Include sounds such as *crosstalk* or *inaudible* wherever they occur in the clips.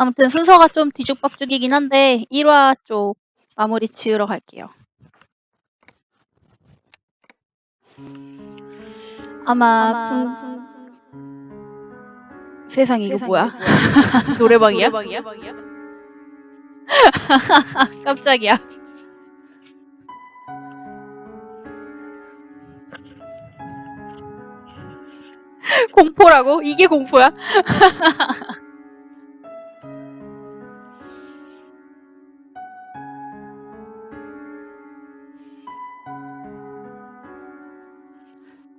아무튼 순서가 좀 뒤죽박죽이긴 한데 1화 쪽 마무리 지으러 갈게요. 아마 분... 세상 이거 뭐야? *laughs* 노래방이야? *laughs* 깜짝이야. *laughs* 공포라고? 이게 공포야?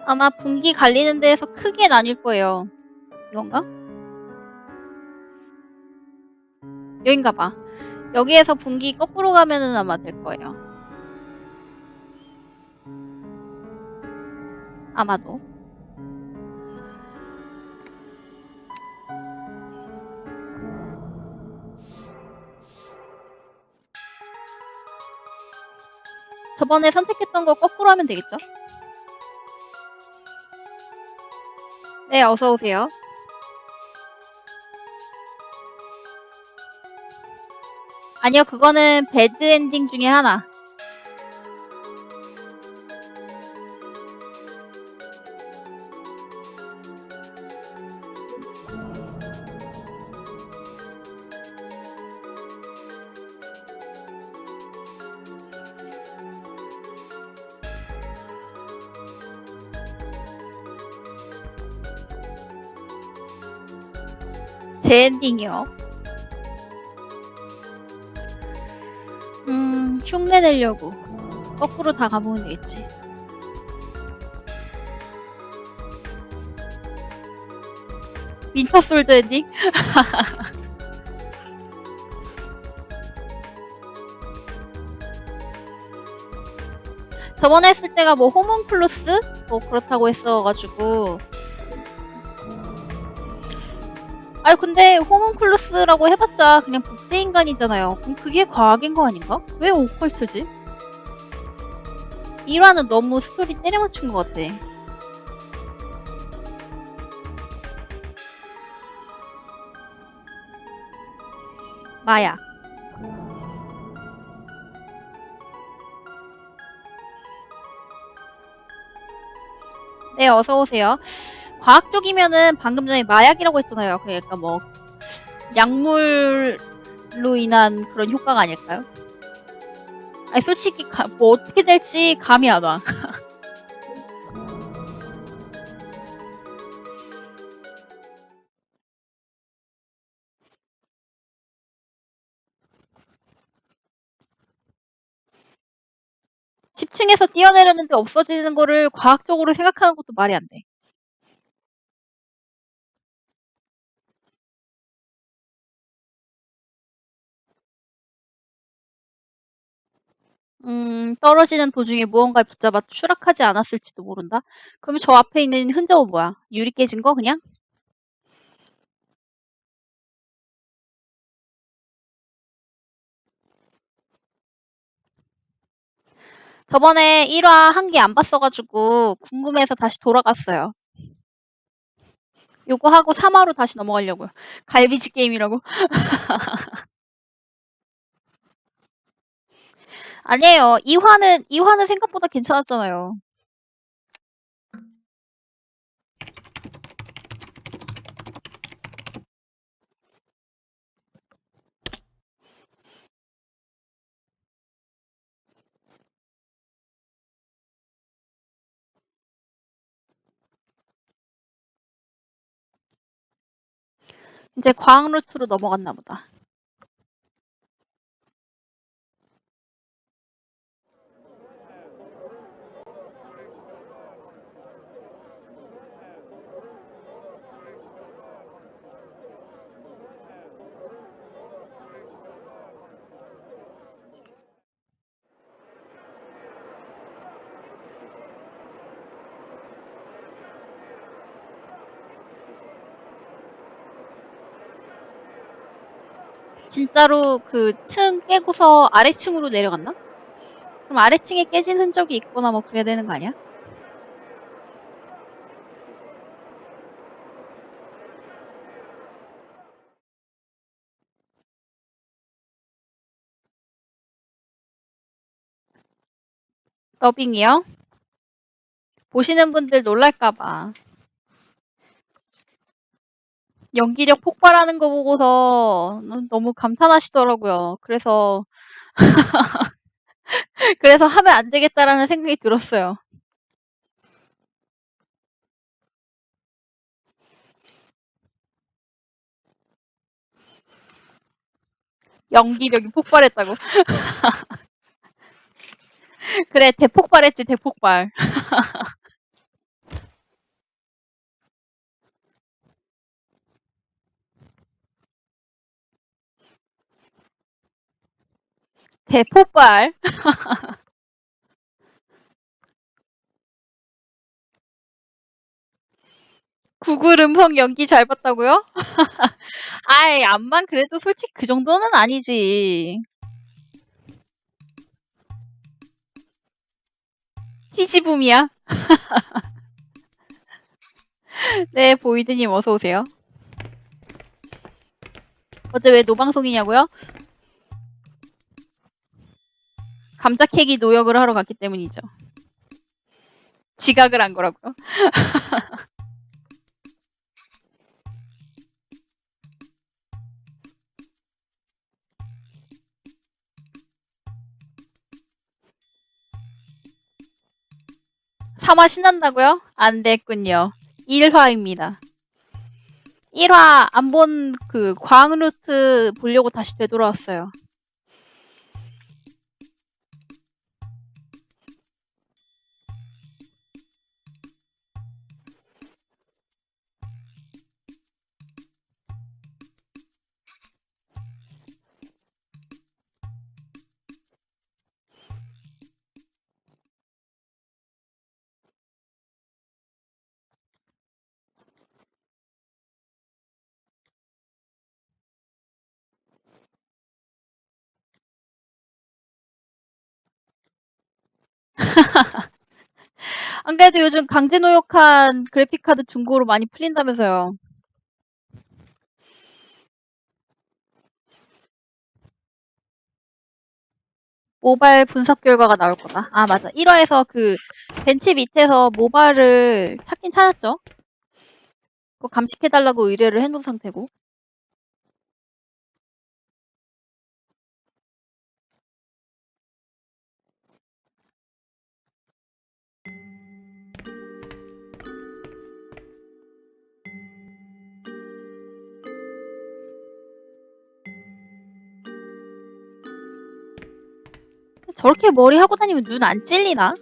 아마 분기 갈리는 데에서 크게 나뉠 거예요. 이건가? 여긴가 봐. 여기에서 분기 거꾸로 가면은 아마 될 거예요. 아마도. 저번에 선택했던 거 거꾸로 하면 되겠죠? 네, 어서 오세요. 아니요, 그거는 배드 엔딩 중에 하나. 엔딩이요. 음, 흉내 내려고. 거꾸로 다 가보면 되겠지. 윈터솔드 엔딩? *laughs* 저번에 했을 때가 뭐 호문클루스? 뭐 그렇다고 했어가지고 아니 근데 호문클루스라고 해봤자 그냥 복제인간이잖아요. 그럼 그게 과학인 거 아닌가? 왜 오컬트지? 1화는 너무 스토리 때려맞춘 것 같아. 마야. 네, 어서 오세요. 과학 쪽이면은 방금 전에 마약이라고 했잖아요. 그 약간 뭐 약물로 인한 그런 효과가 아닐까요? 아니 솔직히 가, 뭐 어떻게 될지 감이 안 와. *laughs* 십 층에서 뛰어내렸는데 없어지는 거를 과학적으로 생각하는 것도 말이 안 돼. 음, 떨어지는 도중에 무언가를 붙잡아 추락하지 않았을지도 모른다? 그러면 저 앞에 있는 흔적은 뭐야? 유리 깨진 거 그냥? 저번에 1화 한 개 안 봤어가지고 궁금해서 다시 돌아갔어요. 요거 하고 3화로 다시 넘어가려고요. 갈비지 게임이라고. *laughs* 아니에요. 2화는 2화는 생각보다 괜찮았잖아요. 이제 과학 루트로 넘어갔나 보다. 진짜로 그 층 깨고서 아래층으로 내려갔나? 그럼 아래층에 깨진 흔적이 있거나 뭐 그래야 되는 거 아니야? 더빙이요? 보시는 분들 놀랄까봐. 연기력 폭발하는 거 보고서 너무 감탄하시더라고요. 그래서, *laughs* 그래서 하면 안 되겠다라는 생각이 들었어요. 연기력이 폭발했다고. *laughs* 그래, 대폭발했지, 대폭발. *laughs* 대폭발. *laughs* 구글 음성 연기 잘 봤다고요? *laughs* 아이, 암만 그래도 솔직히 그 정도는 아니지. 티지붐이야. *laughs* 네, 보이드님 어서 오세요. 어제 왜 노방송이냐고요? 감자 캐기 노역을 하러 갔기 때문이죠. 지각을 한 거라고요. *laughs* 삼화 신난다고요? 안 됐군요. 1화입니다. 1화 안 본그광 루트 보려고 다시 되돌아왔어요. *laughs* 안 그래도 요즘 강제 노역한 그래픽카드 중고로 많이 풀린다면서요. 모바일 분석 결과가 나올 거다. 아, 맞아. 1화에서 그 벤치 밑에서 모바일을 찾긴 찾았죠. 그거 감식해달라고 의뢰를 해놓은 상태고. 저렇게 머리 하고 다니면 눈 안 찔리나?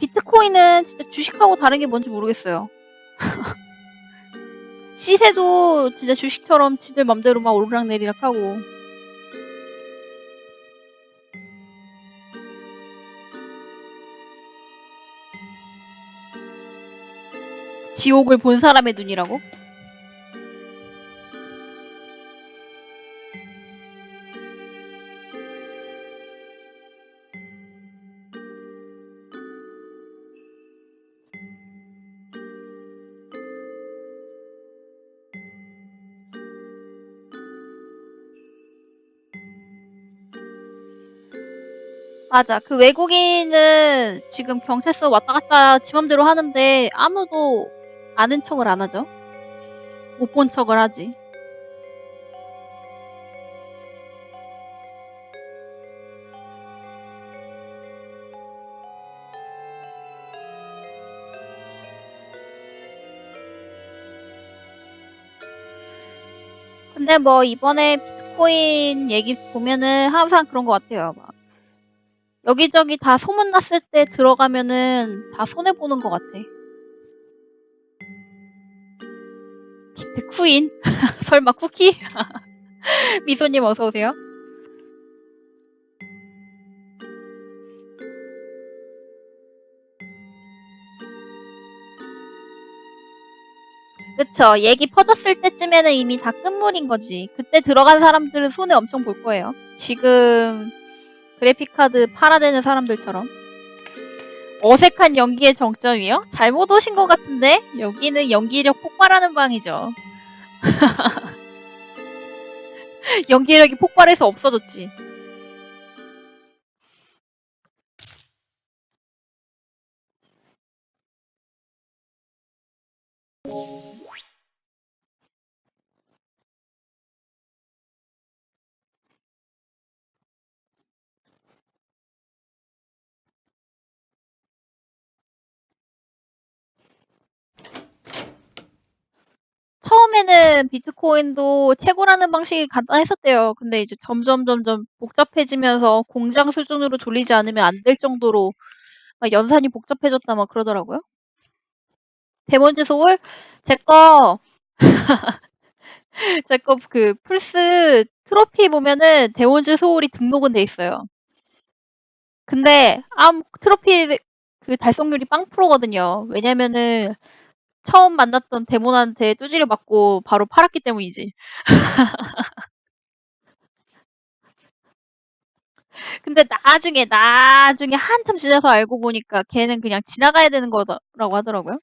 비트코인은 진짜 주식하고 다른 게 뭔지 모르겠어요. *laughs* 시세도 진짜 주식처럼 지들 맘대로 막 오르락내리락 하고. 지옥을 본 사람의 눈이라고? 맞아. 그 외국인은 지금 경찰서 왔다 갔다 지 맘대로 하는데 아무도 아는 척을 안 하죠. 못 본 척을 하지. 근데 뭐 이번에 비트코인 얘기 보면은 항상 그런 것 같아요. 막 여기저기 다 소문났을 때 들어가면은 다 손해보는 것 같아. 비트쿠인? *laughs* 설마 쿠키? *laughs* 미소님 어서오세요. 그쵸. 얘기 퍼졌을 때쯤에는 이미 다 끝물인 거지. 그때 들어간 사람들은 손해 엄청 볼 거예요. 지금 그래픽카드 팔아대는 사람들처럼. 어색한 연기의 정점이요? 잘못 오신 것 같은데? 여기는 연기력 폭발하는 방이죠. *laughs* 연기력이 폭발해서 없어졌지. 처음에는 비트코인도 채굴하는 방식이 간단했었대요. 근데 이제 점점 점점 복잡해지면서 공장 수준으로 돌리지 않으면 안 될 정도로 막 연산이 복잡해졌다 막 그러더라고요. 데몬즈 소울 제거 *laughs* 제거 그 플스 트로피 보면은 데몬즈 소울이 등록은 돼 있어요. 근데 암 트로피 그 달성률이 빵 프로거든요. 왜냐면은 처음 만났던 데몬한테 뚜지를 맞고 바로 팔았기 때문이지. *laughs* 근데 나중에 나중에 한참 지나서 알고 보니까 걔는 그냥 지나가야 되는 거라고 하더라고요.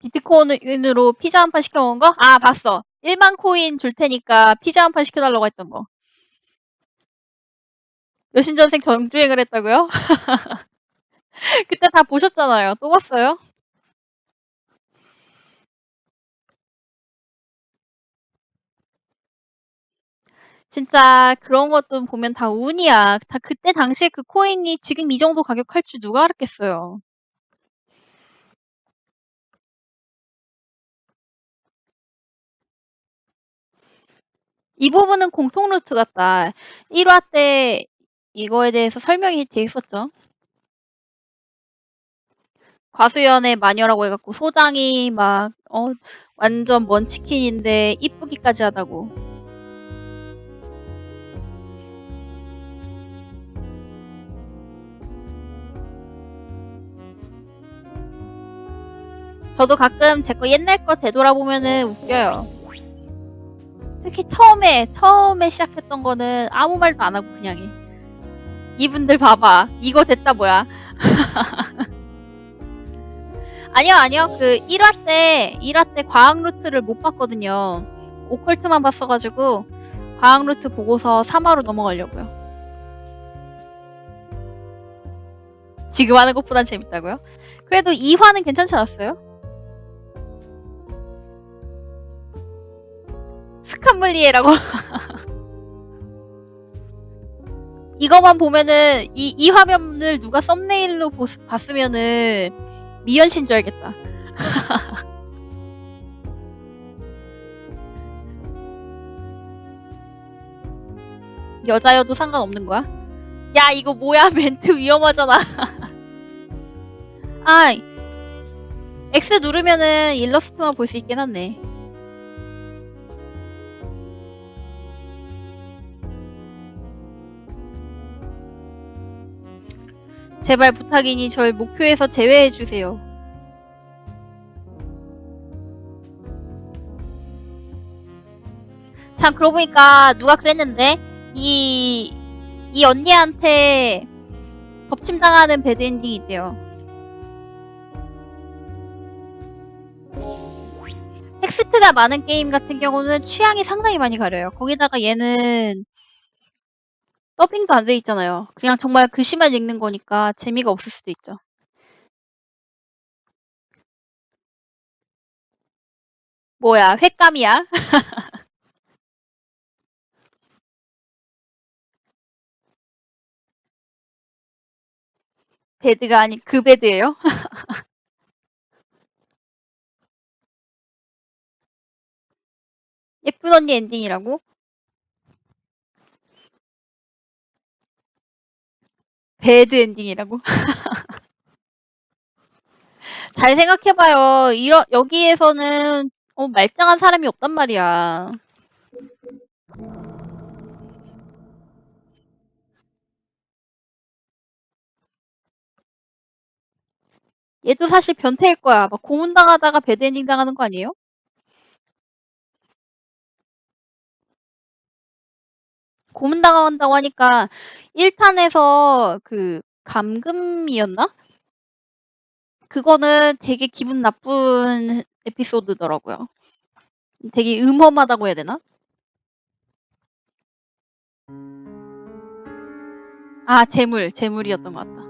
비트코인으로 피자 한 판 시켜 먹은 거? 아 봤어. 1만 코인 줄 테니까 피자 한 판 시켜달라고 했던 거. 여신전생 정주행을 했다고요? *laughs* *laughs* 그때 다 보셨잖아요. 또 봤어요? 진짜 그런 것도 보면 다 운이야. 다 그때 당시에 그 코인이 지금 이 정도 가격 할 줄 누가 알았겠어요. 이 부분은 공통 루트 같다. 1화 때 이거에 대해서 설명이 돼 있었죠. 과수연의 마녀라고 해갖고 소장이 막, 어, 완전 먼 치킨인데 이쁘기까지 하다고. 저도 가끔 제 거 옛날 거 되돌아보면은 웃겨요. 특히 처음에, 처음에 시작했던 거는 아무 말도 안 하고 그냥 해. 이분들 봐봐. 이거 됐다 뭐야. *laughs* 아니요, 아니요. 그 1화 때, 1화 때 과학 루트를 못 봤거든요. 오컬트만 봤어가지고 과학 루트 보고서 3화로 넘어가려고요. 지금 하는 것보단 재밌다고요? 그래도 2화는 괜찮지 않았어요? 스칸물리에라고 *laughs* 이거만 보면은 이, 이 화면을 누가 썸네일로 보, 봤으면은 미연신 줄 알겠다. *laughs* 여자여도 상관없는 거야? 야 이거 뭐야 *laughs* 멘트 위험하잖아. *laughs* 아 X 누르면은 일러스트만 볼 수 있긴 하네. 제발 부탁이니 절 목표에서 제외해 주세요. 참 그러고 보니까 누가 그랬는데 이, 이 언니한테 덮침당하는 배드엔딩이 있대요. 텍스트가 많은 게임 같은 경우는 취향이 상당히 많이 가려요. 거기다가 얘는 더빙도 안 돼 있잖아요. 그냥 정말 글씨만 읽는 거니까 재미가 없을 수도 있죠. 뭐야, 횟감이야? *laughs* 배드가 아닌 그 배드예요? *laughs* 예쁜 언니 엔딩이라고? 배드 엔딩이라고? *laughs* 잘 생각해봐요. 이러, 여기에서는 어, 말짱한 사람이 없단 말이야. 얘도 사실 변태일 거야. 막 고문당하다가 배드 엔딩 당하는 거 아니에요? 고문 당한다고 하니까 1탄에서 그 감금이었나? 그거는 되게 기분 나쁜 에피소드더라고요. 되게 음험하다고 해야 되나? 아, 재물, 재물이었던 것 같다.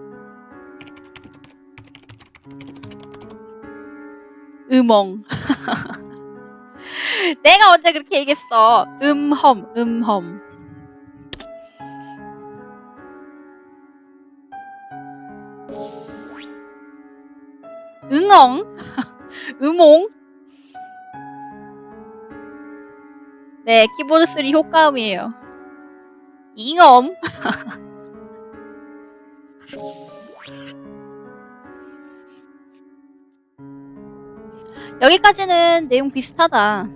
음엉. *laughs* 내가 언제 그렇게 얘기했어? 음험, 음험. 응엉, *laughs* 음옹. 네, 키보드 3 효과음이에요. 잉엄. *laughs* 여기까지는 내용 비슷하다.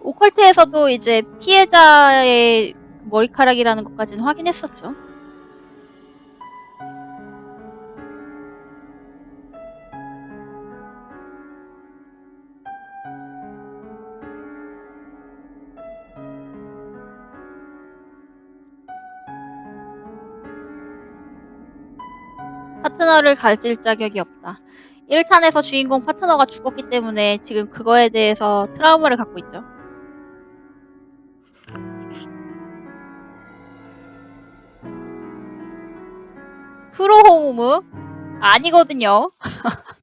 오컬트에서도 이제 피해자의 머리카락이라는 것까지는 확인했었죠. 파트너를 가질 자격이 없다. 1탄에서 주인공 파트너가 죽었기 때문에 지금 그거에 대해서 트라우마를 갖고 있죠. 프로호무? 아니거든요. *laughs*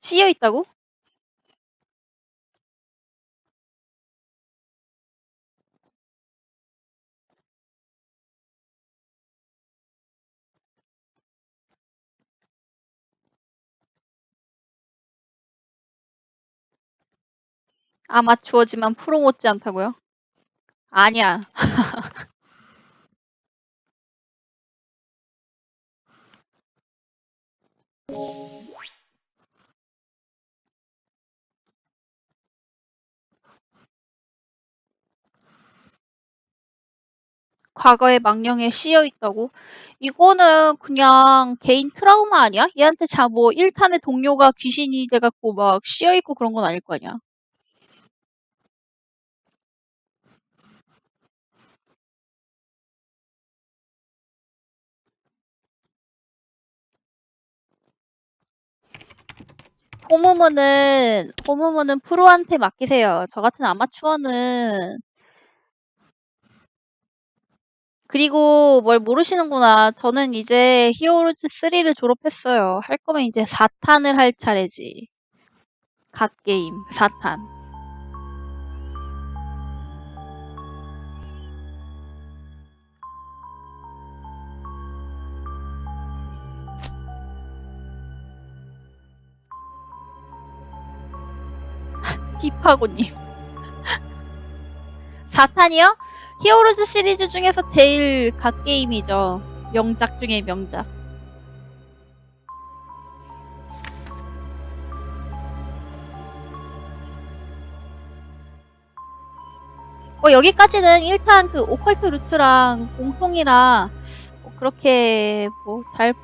씌여 있다고? 아마추어지만 프로 못지 않다고요? 아니야. *laughs* 과거의 망령에 씌여 있다고? 이거는 그냥 개인 트라우마 아니야? 얘한테 자, 뭐, 1탄의 동료가 귀신이 돼갖고 막 씌여 있고 그런 건 아닐 거 아니야? 호무무는, 호무무는 프로한테 맡기세요. 저 같은 아마추어는. 그리고 뭘 모르시는구나. 저는 이제 히어로즈 3를 졸업했어요. 할 거면 이제 4탄을 할 차례지. 갓 게임, 4탄. 딥하고님. 4탄이요? 히어로즈 시리즈 중에서 제일 갓게임이죠. 명작 중에 명작. 뭐 여기까지는 1탄 그 오컬트 루트랑 공통이라 뭐 그렇게 뭐 잘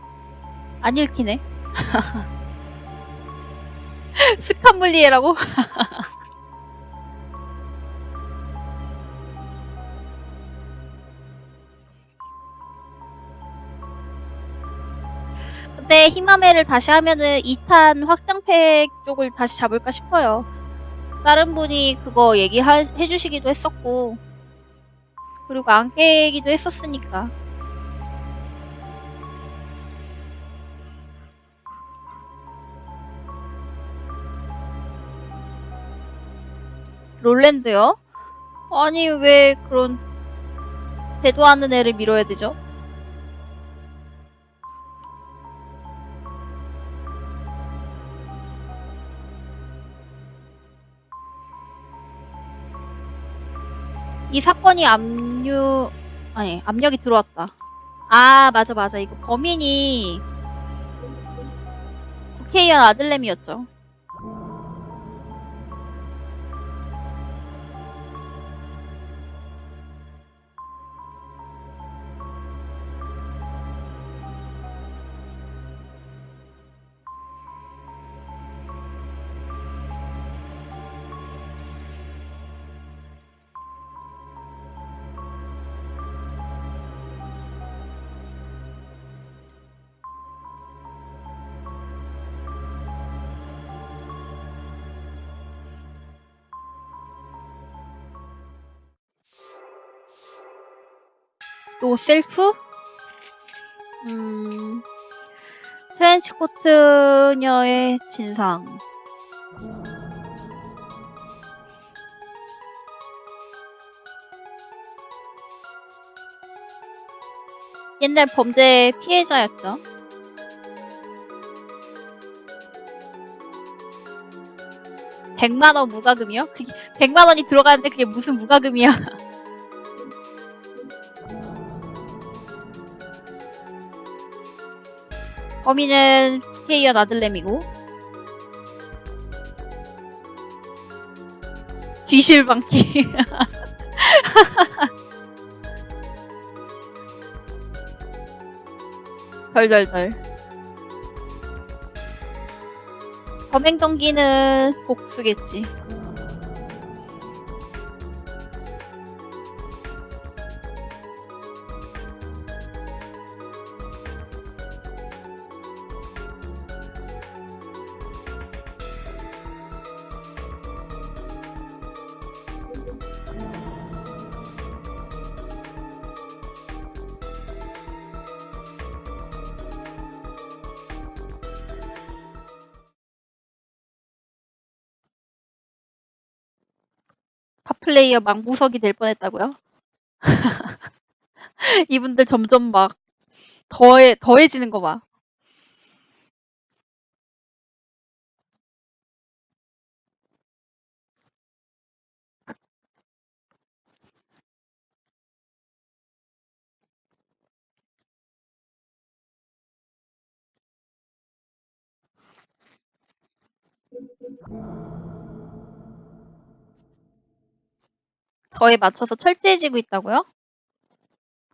안 읽히네. *laughs* 스칸 물리에라고? 근데 히마메를 다시 하면은 2탄 확장팩 쪽을 다시 잡을까 싶어요. 다른 분이 그거 얘기해 주시기도 했었고, 그리고 안 깨기도 했었으니까. 롤랜드요? 아니, 왜 그런 대도 않는 애를 밀어야 되죠? 이 사건이 압류 아니 압력이 들어왔다. 아 맞아 맞아 이거 범인이 국회의원 아들내미였죠. 또 셀프? 음, 트렌치코트녀의 진상. 옛날 범죄 피해자였죠. 백만원 무과금이요? 그게 100만 원이 들어가는데 그게 무슨 무과금이야? *laughs* 범인은 국회의원 아들내미고. 뒤실방기 덜덜덜. 범행 동기는 복수겠지 팝플레이어 망부석이 될 뻔했다고요? *laughs* 이분들 점점 막 더해 더해지는 거 봐. 저에 맞춰서 철저해지고 있다고요?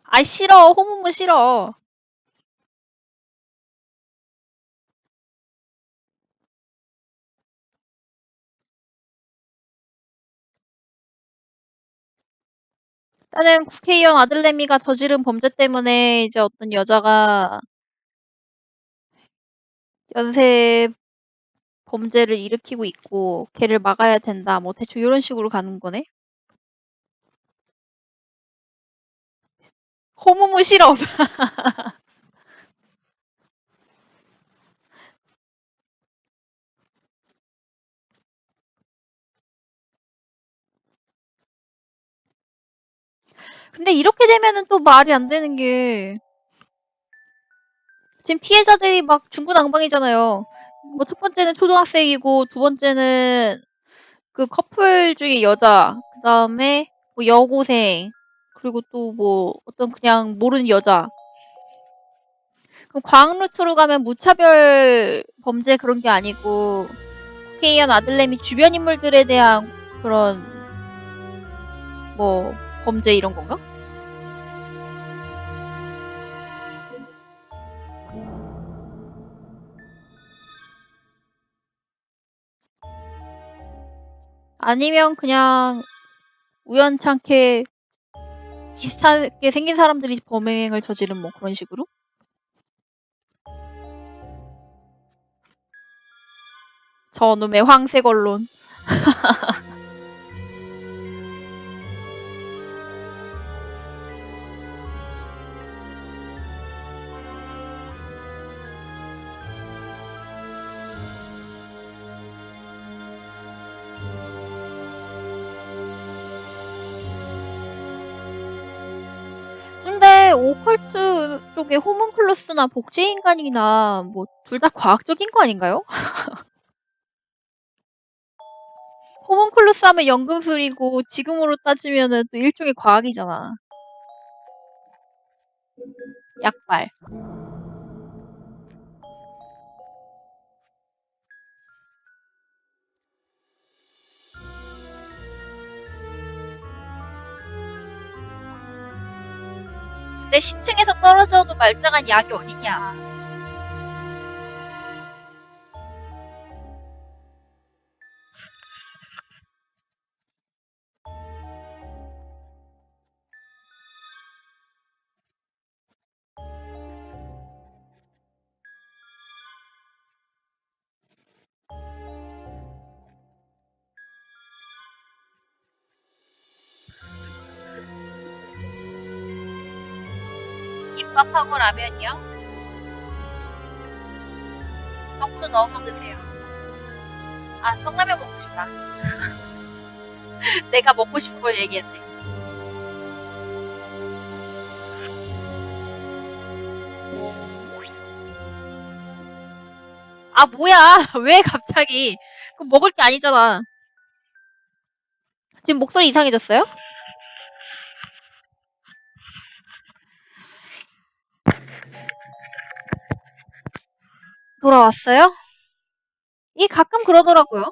아 싫어 호문문 싫어. 나는 국회의원 아들내미가 저지른 범죄 때문에 이제 어떤 여자가 연쇄 범죄를 일으키고 있고 걔를 막아야 된다. 뭐 대충 이런 식으로 가는 거네. 호무무 싫어. *laughs* 근데 이렇게 되면은 또 말이 안 되는 게 지금 피해자들이 막 중구난방이잖아요. 뭐 첫 번째는 초등학생이고 두 번째는 그 커플 중에 여자, 그 다음에 뭐 여고생, 그리고 또 뭐 어떤 그냥 모르는 여자. 그럼 과학 루트로 가면 무차별 범죄 그런 게 아니고 국회의원 아들내미 주변 인물들에 대한 그런 뭐 범죄 이런 건가? 아니면 그냥 우연찮게 비슷하게 생긴 사람들이 범행을 저지른 뭐 그런 식으로? 저놈의 황색 언론. *laughs* 오컬트 쪽에 호문클루스나 복제인간이나 뭐 둘 다 과학적인 거 아닌가요? *laughs* 호문클루스 하면 연금술이고 지금으로 따지면은 또 일종의 과학이잖아. 약발. 10층에서 떨어져도 말짱한 약이 어딨냐. 김밥하고 라면이요? 떡도 넣어서 드세요. 아, 떡라면 먹고 싶다. *laughs* 내가 먹고 싶은 걸 얘기했네. 아, 뭐야. *laughs* 왜 갑자기. 그럼 먹을 게 아니잖아. 지금 목소리 이상해졌어요? 돌아왔어요? 이 가끔 그러더라고요.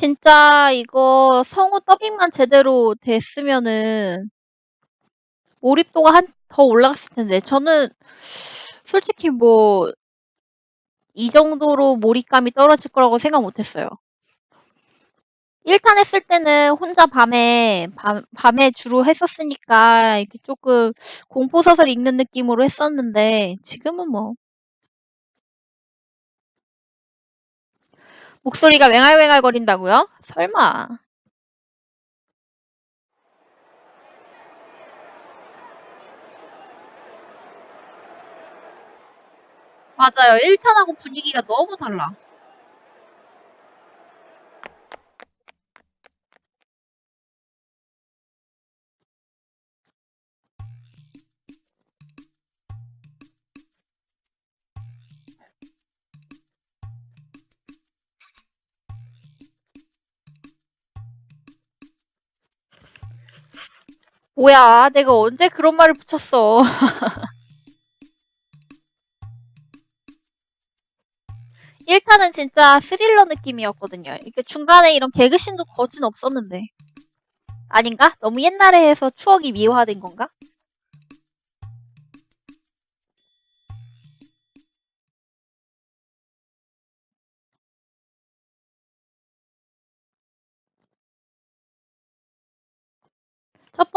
진짜 이거 성우 더빙만 제대로 됐으면은 몰입도가 한 더 올라갔을 텐데 저는 솔직히 뭐 이 정도로 몰입감이 떨어질 거라고 생각 못 했어요. 1탄 했을 때는 혼자 밤에 밤, 밤에 주로 했었으니까 이렇게 조금 공포 소설 읽는 느낌으로 했었는데 지금은 뭐 목소리가 왱알왱알 거린다고요? 설마. 맞아요. 1탄하고 분위기가 너무 달라. 뭐야, 내가 언제 그런 말을 붙였어. *laughs* 1탄은 진짜 스릴러 느낌이었거든요. 이렇게 중간에 이런 개그씬도 거진 없었는데. 아닌가? 너무 옛날에 해서 추억이 미화된 건가?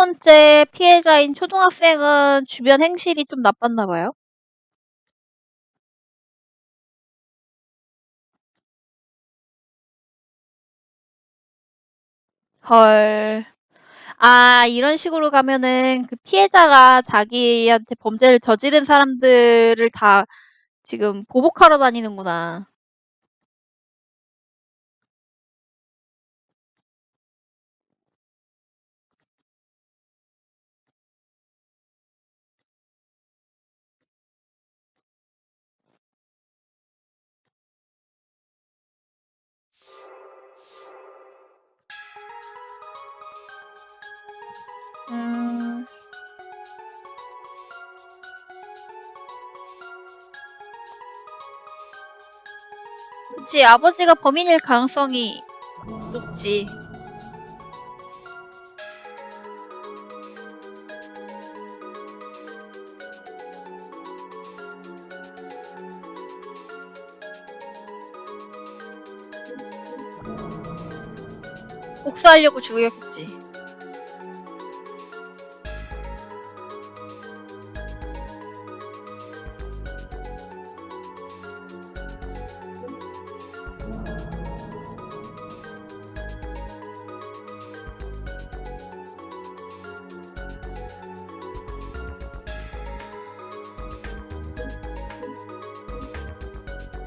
번째 피해자인 초등학생은 주변 행실이 좀 나빴나 봐요. 헐. 아, 이런 식으로 가면은 그 피해자가 자기한테 범죄를 저지른 사람들을 다 지금 보복하러 다니는구나. 음. 그치, 아버지가 범인일 가능성이 높지. 복수하려고 죽였겠지.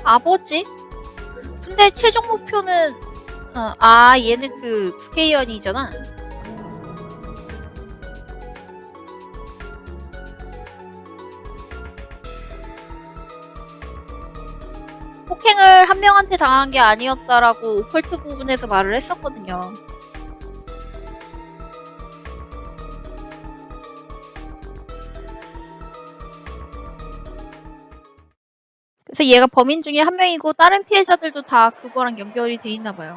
아버지? 근데 최종 목표는 어, 아 얘는 그 국회의원이잖아. 폭행을 한 명한테 당한 게 아니었다라고 오컬트 부분에서 말을 했었거든요. 얘가 범인 중에 한 명이고 다른 피해자들도 다 그거랑 연결이 돼 있나 봐요.